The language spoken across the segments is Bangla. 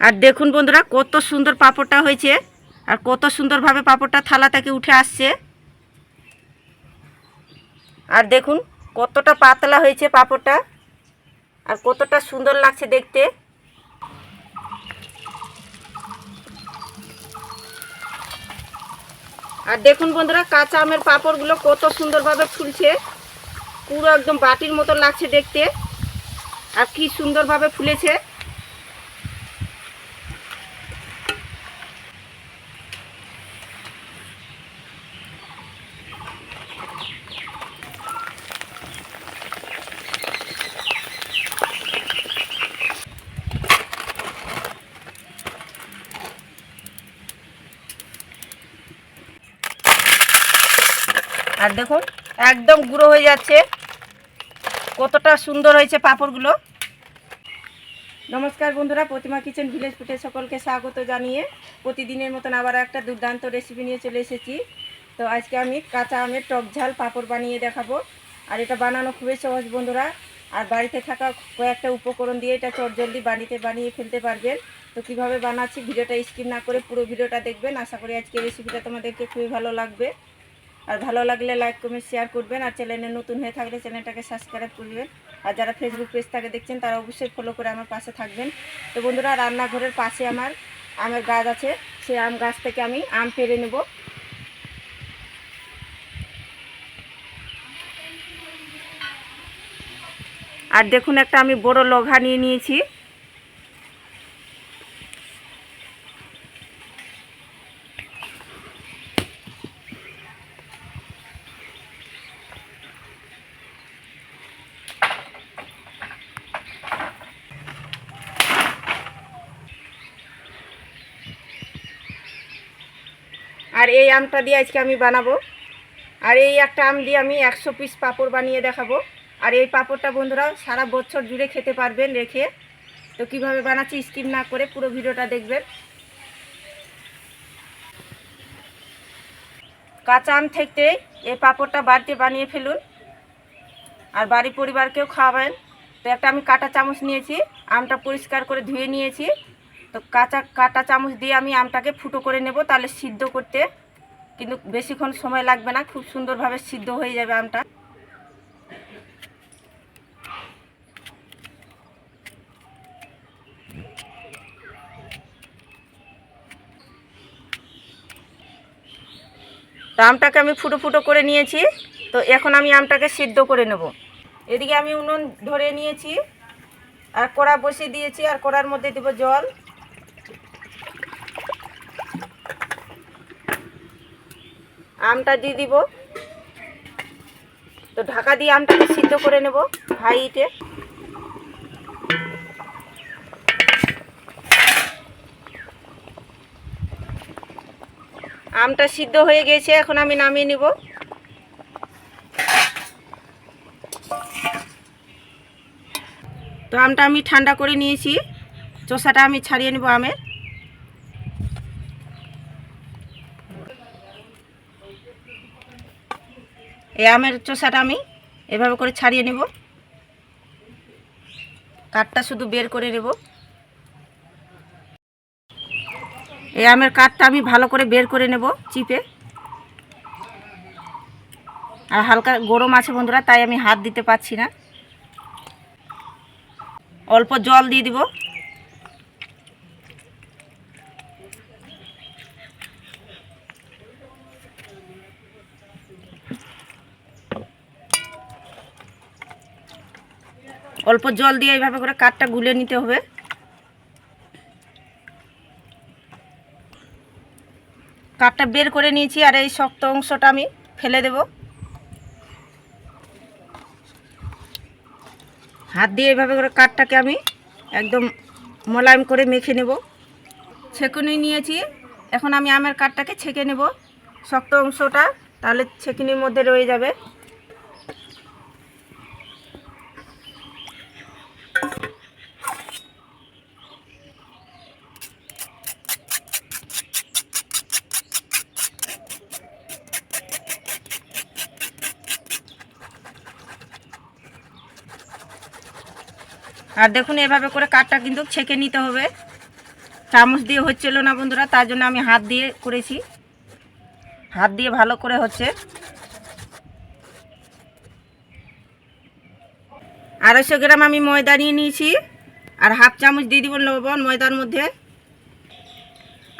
আর দেখুন বন্ধুরা, কত সুন্দর পাঁপড়টা হয়েছে, আর কত সুন্দরভাবে পাঁপড়টা থালা থেকে উঠে আসছে। আর দেখুন, কতটা পাতলা হয়েছে পাঁপড়টা, আর কতটা সুন্দর লাগছে দেখতে। আর দেখুন বন্ধুরা, কাঁচা আমের পাঁপড়গুলো কত সুন্দরভাবে ফুলছে, পুরো একদম বাটির মতো লাগছে দেখতে, আর কি সুন্দরভাবে ফুলেছে। দেখুন, একদম গুঁড়ো হয়ে যাচ্ছে। কতটা সুন্দর হয়েছে পাঁপড়গুলো। নমস্কার বন্ধুরা, প্রতিমা কিচেন ভিলেজ ফুটে সকলকে স্বাগত জানিয়ে প্রতিদিনের মতন আবার একটা দুর্দান্ত রেসিপি নিয়ে চলে এসেছি। তো আজকে আমি কাঁচা আমের টক ঝাল পাঁপড় বানিয়ে দেখাবো। আর এটা বানানো খুবই সহজ বন্ধুরা। আর বাড়িতে থাকা কয়েকটা উপকরণ দিয়ে এটা চটজলদি বাড়িতে বানিয়ে ফেলতে পারবেন। তো কীভাবে বানাচ্ছি ভিডিওটা স্কিপ না করে পুরো ভিডিওটা দেখবেন। আশা করি আজকে রেসিপিটা তোমাদেরকে খুবই ভালো লাগবে। আর ভালো লাগলে লাইক কমেন্ট শেয়ার করবেন। আর চ্যানেলে নতুন হয়ে থাকলে চ্যানেলটাকে সাবস্ক্রাইব করবেন। আর যারা ফেসবুক পেজ থেকে দেখছেন, তারা অবশ্যই ফলো করে আমার পাশে থাকবেন। তো বন্ধুরা, রান্নাঘরের পাশে আমার আমের গাছ আছে। সেই আম গাছ থেকে আমি আম পেরে নেব। আর দেখুন, একটা আমি বড় লঘা নিয়ে নিয়েছি। আর এই আমটা দিয়ে আজকে আমি বানাবো। আর এই একটা আম দিয়ে আমি একশো পিস পাঁপড় বানিয়ে দেখাবো। আর এই পাঁপড়টা বন্ধুরা সারা বছর জুড়ে খেতে পারবেন রেখে। তো কীভাবে বানাচ্ছি স্কিপ না করে পুরো ভিডিওটা দেখবেন। কাঁচা আম থেকে এই পাঁপড়টা বাড়িতে বানিয়ে ফেলুন। আর বাড়ি পরিবারকেও খাওয়াবেন। তো একটা আমি কাঁটা চামচ নিয়েছি। আমটা পরিষ্কার করে ধুয়ে নিয়েছি। তো কাঁচা, কাঁটা চামচ দিয়ে আমি আমটাকে ফুটো করে নেব, তাহলে সিদ্ধ করতে কিন্তু বেশিক্ষণ সময় লাগবে না, খুব সুন্দরভাবে সিদ্ধ হয়ে যাবে আমটা। তো আমটাকে আমি ফুটো ফুটো করে নিয়েছি, তো এখন আমি আমটাকে সিদ্ধ করে নেব। এদিকে আমি উনুন ধরে নিয়েছি, আর কড়া বসিয়ে দিয়েছি, আর কড়ার মধ্যে দেবো জল। আমটা দিয়ে দিব। তো ঢাকা দিয়ে আমটাকে সিদ্ধ করে নেব হাইটে আমটা সিদ্ধ হয়ে গেছে, এখন আমি নামিয়ে নিব। তো আমটা আমি ঠান্ডা করে নিয়েছি। চোষাটা আমি ছাড়িয়ে নেব আমের। এই আমের চোষাটা আমি এভাবে করে ছাড়িয়ে নেব। কাঠটা শুধু বের করে নেব। এই আমের কাঠটা আমি ভালো করে বের করে নেব চিপে। আর হালকা গরম আছে বন্ধুরা, তাই আমি হাত দিতে পারছি না। অল্প জল দিয়ে দিব। অল্প জল দিয়ে এইভাবে করে কাঠটা গুলে নিতে হবে। কাঠটা বের করে নিয়েছি আর এই শক্ত অংশটা আমি ফেলে দেব। হাত দিয়ে এইভাবে করে কাঠটাকে আমি একদম মোলায়েম করে মেখে নেব। ছেঁকুনি নিয়েছি। এখন আমি আমের কাঠটাকে ছেঁকে নেব। শক্ত অংশটা তাহলে ছেঁকুনির মধ্যে রয়ে যাবে। আর দেখুন এভাবে করে কাঠটা কিন্তু ছেঁকে নিতে হবে। চামচ দিয়ে হচ্ছিল না বন্ধুরা, তার জন্য আমি হাত দিয়ে করেছি। হাত দিয়ে ভালো করে হচ্ছে। আড়াইশো গ্রাম আমি ময়দা নিয়ে নিয়েছি আর হাফ চামচ দিয়ে দিব লবণ ময়দার মধ্যে।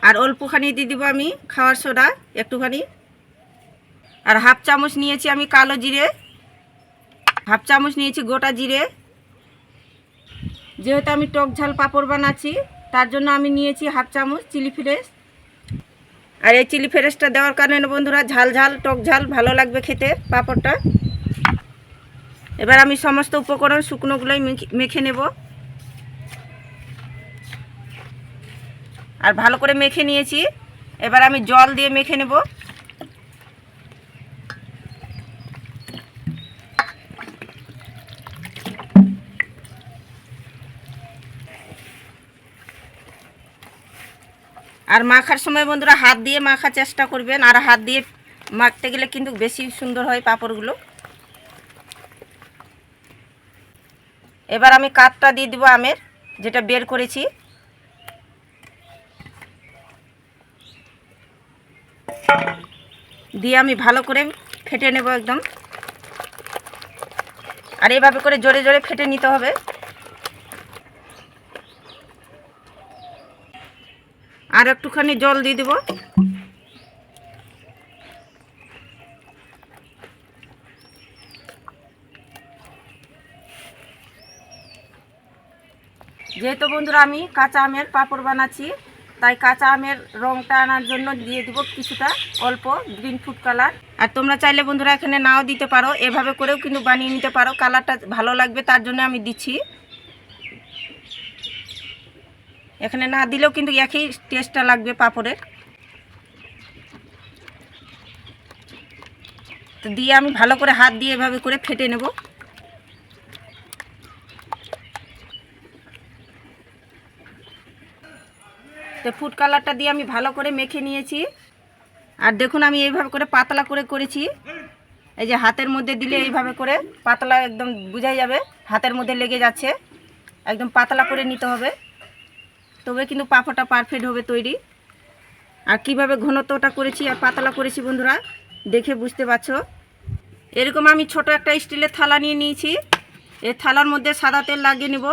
আর অল্পখানি দিয়ে দিব আমি খাওয়ার সোডা একটুখানি। আর হাফ চামচ নিয়েছি আমি কালো জিরে। হাফ চামচ নিয়েছি গোটা জিরে। যেহেতু আমি টক ঝাল পাঁপড় বানাচ্ছি, তার জন্য আমি নিয়েছি হাফ চামচ চিলি ফ্রেশ আর এই চিলি ফ্রেশটা দেওয়ার কারণে বন্ধুরা, ঝাল ঝাল, টক ঝাল ভালো লাগবে খেতে পাঁপড়টা। এবার আমি সমস্ত উপকরণ শুকনোগুলোই মেখে- মেখে নেব। আর ভালো করে মেখে নিয়েছি। এবার আমি জল দিয়ে মেখে নেব। আর মাখার সময় বন্ধুরা হাত দিয়ে মাখার চেষ্টা করবেন, আর হাত দিয়ে মাখতে গেলে কিন্তু বেশি সুন্দর হয় পাঁপড়গুলো। এবার আমি কাঠটা দিয়ে দিব আমের, যেটা বের করেছি। দিয়ে আমি ভালো করে ফেটে নেব একদম। আর এইভাবে করে জোরে জোরে ফেটে নিতে হবে। আর একটুখানি জল দিয়ে দেবো। যেহেতু বন্ধুরা আমি কাঁচা আমের পাঁপড় বানাচ্ছি, তাই কাঁচা আমের রঙটা আনার জন্য দিয়ে দিব কিছুটা অল্প গ্রিন ফুড কালার আর তোমরা চাইলে বন্ধুরা এখানে নাও দিতে পারো, এভাবে করেও কিন্তু বানিয়ে নিতে পারো। কালারটা ভালো লাগবে, তার জন্য আমি দিচ্ছি। এখানে না দিলেও কিন্তু একই টেস্টটা লাগবে পাঁপড়ের। তো দিয়ে আমি ভালো করে হাত দিয়ে এভাবে করে ফেটে নেব। তো ফুড কালারটা দিয়ে আমি ভালো করে মেখে নিয়েছি। আর দেখুন আমি এইভাবে করে পাতলা করে করেছি। এই যে হাতের মধ্যে দিলে এইভাবে করে পাতলা একদম বোঝাই যাবে। হাতের মধ্যে লেগে যাচ্ছে। একদম পাতলা করে নিতে হবে। তবে কিন্তু পাঁপড়টা পারফেক্ট হবে তৈরি। আর কীভাবে ঘনত্বটা করেছি আর পাতলা করেছি বন্ধুরা, দেখে বুঝতে পারছ? এরকম আমি ছোট একটা স্টিলের থালা নিয়ে নিয়েছি। এই থালার মধ্যে সাদা তেল লাগিয়ে নেব।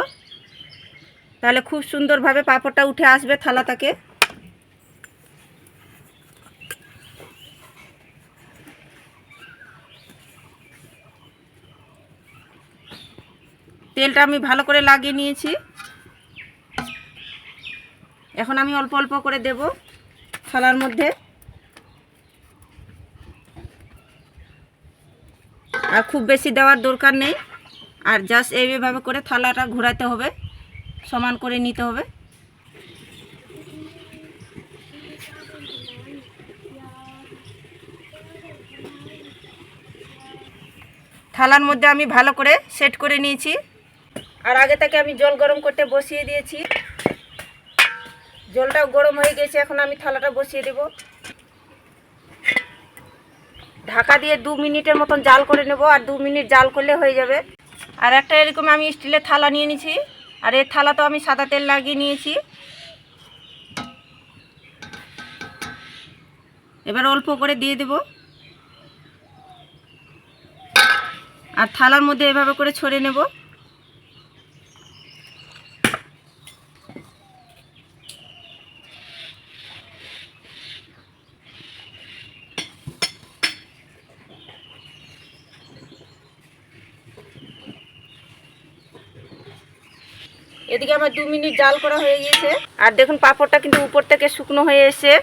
তাহলে খুব সুন্দরভাবে পাঁপড়টা উঠে আসবে থালা থেকে তেলটা আমি ভালো করে লাগিয়ে নিয়েছি। এখন আমি অল্প অল্প করে দেব থালার মধ্যে। আর খুব বেশি দেওয়ার দরকার নেই। আর জাস্ট এইভাবে করে থালাটা ঘোরাতে হবে, সমান করে নিতে হবে। থালার মধ্যে আমি ভালো করে সেট করে নিয়েছি। আর আগে থেকে আমি জল গরম করতে বসিয়ে দিয়েছি। জলটাও গরম হয়ে গেছে, এখন আমি থালাটা বসিয়ে দেব। ঢাকা দিয়ে দু মিনিটের মতন জাল করে নেব, আর দু মিনিট জাল করলে হয়ে যাবে। আর একটা এরকম আমি স্টিলের থালা নিয়ে নিয়েছি আর এর থালা তো আমি সাদা তেল লাগিয়ে নিয়েছি। এবার অল্প করে দিয়ে দেব। আর থালার মধ্যে এভাবে করে ছড়ে নেব এদিকে আমার দু মিনিট জাল করা হয়ে গিয়েছে। আর দেখুন, পাঁপড়টা কিন্তু উপর থেকে শুকনো হয়ে এসে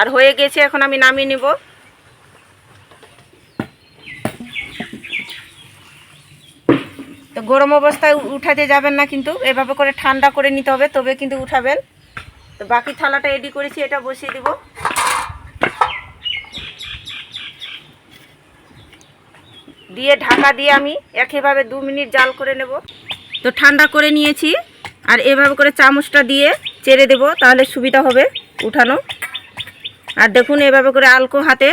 আর হয়ে গেছে এখন আমি নামিয়ে নেব। তো গরম অবস্থায় উঠাতে যাবেন না কিন্তু, এভাবে করে ঠান্ডা করে নিতে হবে, তবে কিন্তু উঠাবেন। তো বাকি থালাটা রেডি করেছি, এটা বসিয়ে দিব। দিয়ে ঢাকা দিয়ে আমি একইভাবে দু মিনিট জাল করে নেব। তো ঠান্ডা করে নিয়েছি। আর এভাবে করে চামচটা দিয়ে চেড়ে দেব, তাহলে সুবিধা হবে উঠানো। আর দেখুন এভাবে করে আলকো হাতে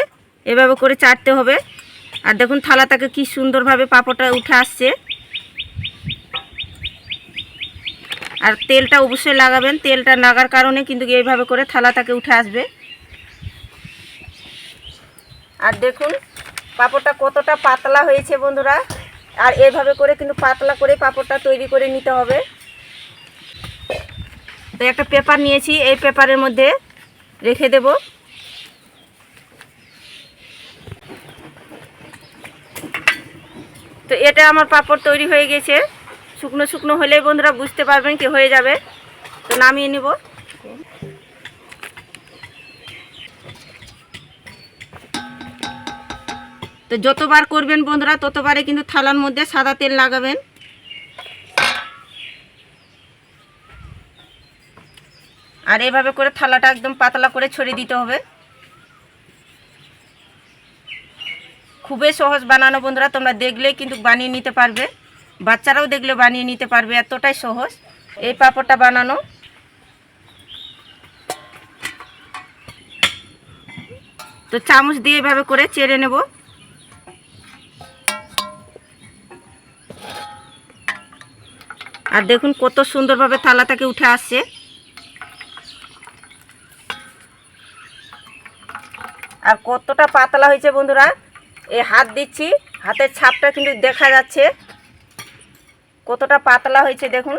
এভাবে করে চাটতে হবে। আর দেখুন থালাটাকে কি সুন্দরভাবে পাপড়টা উঠে আসছে। আর তেলটা অবশ্যই লাগাবেন, তেলটা লাগার কারণে কিন্তু এইভাবে করে থালাটাকে উঠে আসবে। আর দেখুন পাপড়টা কতটা পাতলা হয়েছে বন্ধুরা। আর এভাবে করে কিন্তু পাতলা করে পাপড়টা তৈরি করে নিতে হবে। তো একটা পেপার নিয়েছি, এই পেপারের মধ্যে রেখে দেব। তো এটা আমার পাপড় তৈরি হয়ে গেছে। শুকনো শুকনো হলেই বন্ধুরা বুঝতে পারবেন কি হয়ে যাবে। তো নামিয়ে নেব। তো যতবার করবেন বন্ধুরা, ততবারে কিন্তু থালার মধ্যে সাদা তেল লাগাবেন। আর এভাবে করে থালাটা একদম পাতলা করে ছড়িয়ে দিতে হবে। খুবই সহজ বানানো বন্ধুরা, তোমরা দেখলেই কিন্তু বানিয়ে নিতে পারবে। বাচ্চারাও দেখলে বানিয়ে নিতে পারবে, এতটাই সহজ। এই পাঁপড়টা বানানো। তো চামচ দিয়ে এভাবে করে চেড়ে নেব। আর দেখুন কত সুন্দরভাবে থালা থেকে উঠে আসছে। আর কতটা পাতলা হয়েছে বন্ধুরা এই হাত দিচ্ছি, হাতের ছাপটা কিন্তু দেখা যাচ্ছে। কতটা পাতলা হয়েছে দেখুন।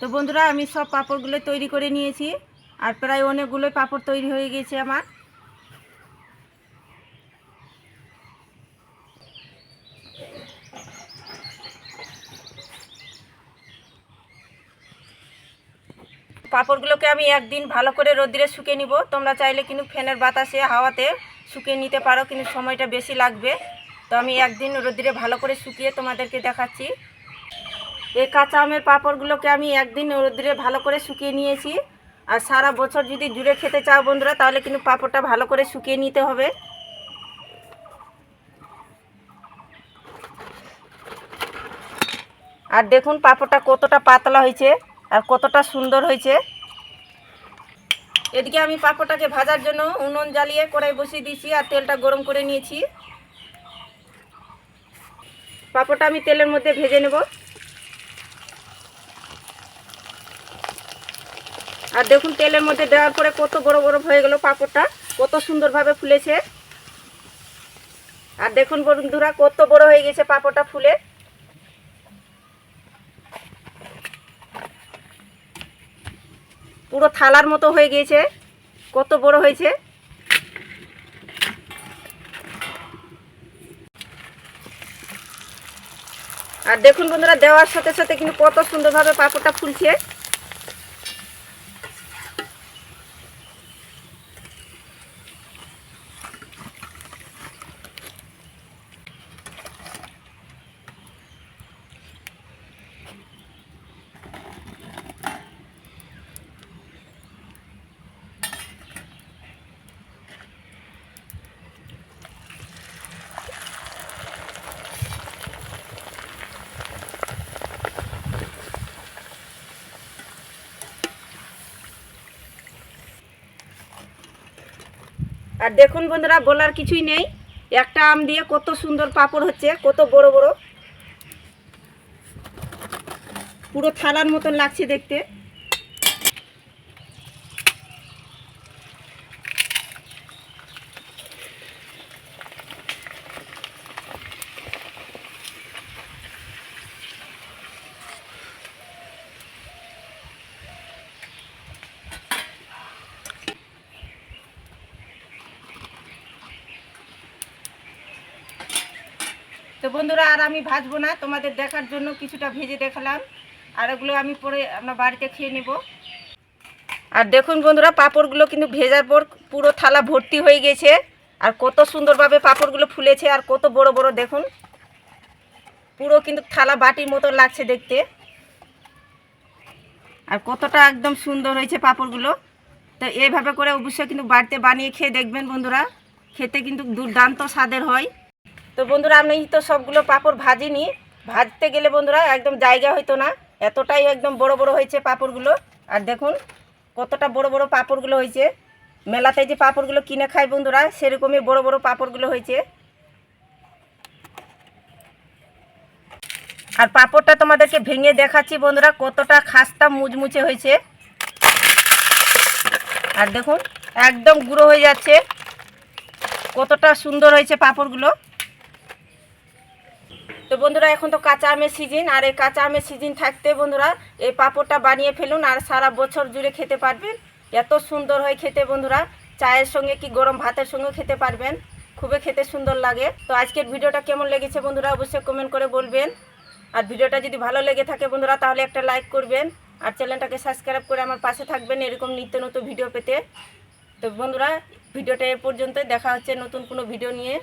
তো বন্ধুরা, আমি সব পাঁপড়গুলো তৈরি করে নিয়েছি, আর প্রায় অনেকগুলোই পাপড় তৈরি হয়ে গেছে আমার। পাঁপড়গুলোকে আমি একদিন ভালো করে রোদ্রে শুকিয়ে নিব। তোমরা চাইলে কিন্তু ফ্যানের বাতাসে, হাওয়াতে শুকিয়ে নিতে পারো, কিন্তু সময়টা বেশি লাগবে। তো আমি একদিন রোদ্রে ভালো করে শুকিয়ে তোমাদেরকে দেখাচ্ছি। এই কাঁচা আমের পাঁপড়গুলোকে আমি একদিন রোদ্রে ভালো করে শুকিয়ে নিয়েছি। আর সারা বছর যদি জুড়ে খেতে চাও বন্ধুরা, তাহলে কিন্তু পাঁপড়টা ভালো করে শুকিয়ে নিতে হবে। আর দেখুন পাঁপড়টা কতটা পাতলা হয়েছে। আর কতটা সুন্দর হয়েছে। এদিকে আমি পাঁপড়টাকে ভাজার জন্য উনুন জ্বালিয়ে কড়াই বসিয়ে দিয়েছি আর তেলটা গরম করে নিয়েছি। পাঁপড়টা আমি তেলের মধ্যে ভেজে নেব। আর দেখুন তেলের মধ্যে দেওয়ার পরে কত বড় বড় হয়ে গেল পাঁপড়টা কত সুন্দরভাবে ফুলেছে। আর দেখুন বন্ধুরা কত বড় হয়ে গেছে পাঁপড়টা ফুলে। পুরো থালার মতো হয়ে গিয়েছে। কত বড় হয়েছে? আর দেখুন বন্ধুরা, দেওয়ার সাথে সাথে কিন্তু কত সুন্দরভাবে পাঁপড়টা ফুলছে। আর দেখুন বন্ধুরা, বলার কিছুই নেই। একটা আম দিয়ে কত সুন্দর পাপড় হচ্ছে, কত বড় বড়। পুরো থালার মতন লাগছে দেখতে। তো বন্ধুরা, আর আমি ভাজবো না। তোমাদের দেখার জন্য কিছুটা ভেজে দেখালাম। আর ওগুলো আমি পরে আমরা বাড়িতে খেয়ে নেব। আর দেখুন বন্ধুরা, পাঁপড়গুলো কিন্তু ভেজার পর পুরো থালা ভর্তি হয়ে গেছে। আর কত সুন্দরভাবে পাঁপড়গুলো ফুলেছে আর কত বড় বড়, দেখুন। পুরো কিন্তু থালা বাটির মতো লাগছে দেখতে। আর কতটা একদম সুন্দর হয়েছে পাঁপড়গুলো। তো এইভাবে করে অবশ্যই কিন্তু বাড়িতে বানিয়ে খেয়ে দেখবেন বন্ধুরা। খেতে কিন্তু দুর্দান্ত স্বাদের হয়। তো বন্ধুরা, আমি তো সবগুলো পাঁপড় ভাজিনি। ভাজতে গেলে বন্ধুরা, একদম জায়গা হইতো না। এতটাই একদম বড় বড় হয়েছে পাঁপড়গুলো। আর দেখুন, কতটা বড় বড় পাঁপড়গুলো হয়েছে। মেলাতে যে পাঁপড়গুলো কিনে খায় বন্ধুরা, সেরকমই বড় বড় পাঁপড়গুলো হয়েছে। আর পাঁপড়টা তোমাদেরকে ভেঙে দেখাচ্ছি বন্ধুরা, কতটা খাস্তা মুচমুচে হয়েছে। আর দেখুন, একদম গুঁড়ো হয়ে যাচ্ছে। কতটা সুন্দর হয়েছে পাঁপড়গুলো। তো বন্ধুরা, এখন তো কাঁচা আমের সিজন আর এই কাঁচা আমের সিজন থাকতে বন্ধুরা, এই পাঁপড়টা বানিয়ে ফেলুন আর সারা বছর জুড়ে খেতে পারবেন। এত সুন্দর হয় খেতে বন্ধুরা, চায়ের সঙ্গে কি গরম ভাতের সঙ্গে খেতে পারবেন। খুবই খেতে সুন্দর লাগে। তো আজকের ভিডিওটা কেমন লেগেছে বন্ধুরা, অবশ্যই কমেন্ট করে বলবেন। আর ভিডিওটা যদি ভালো লেগে থাকে বন্ধুরা, তাহলে একটা লাইক করবেন। আর চ্যানেলটাকে সাবস্ক্রাইব করে আমার পাশে থাকবেন এরকম নিত্য নতুন ভিডিও পেতে। তো বন্ধুরা, ভিডিওটা এ পর্যন্ত দেখা হচ্ছে নতুন কোনো ভিডিও নিয়ে।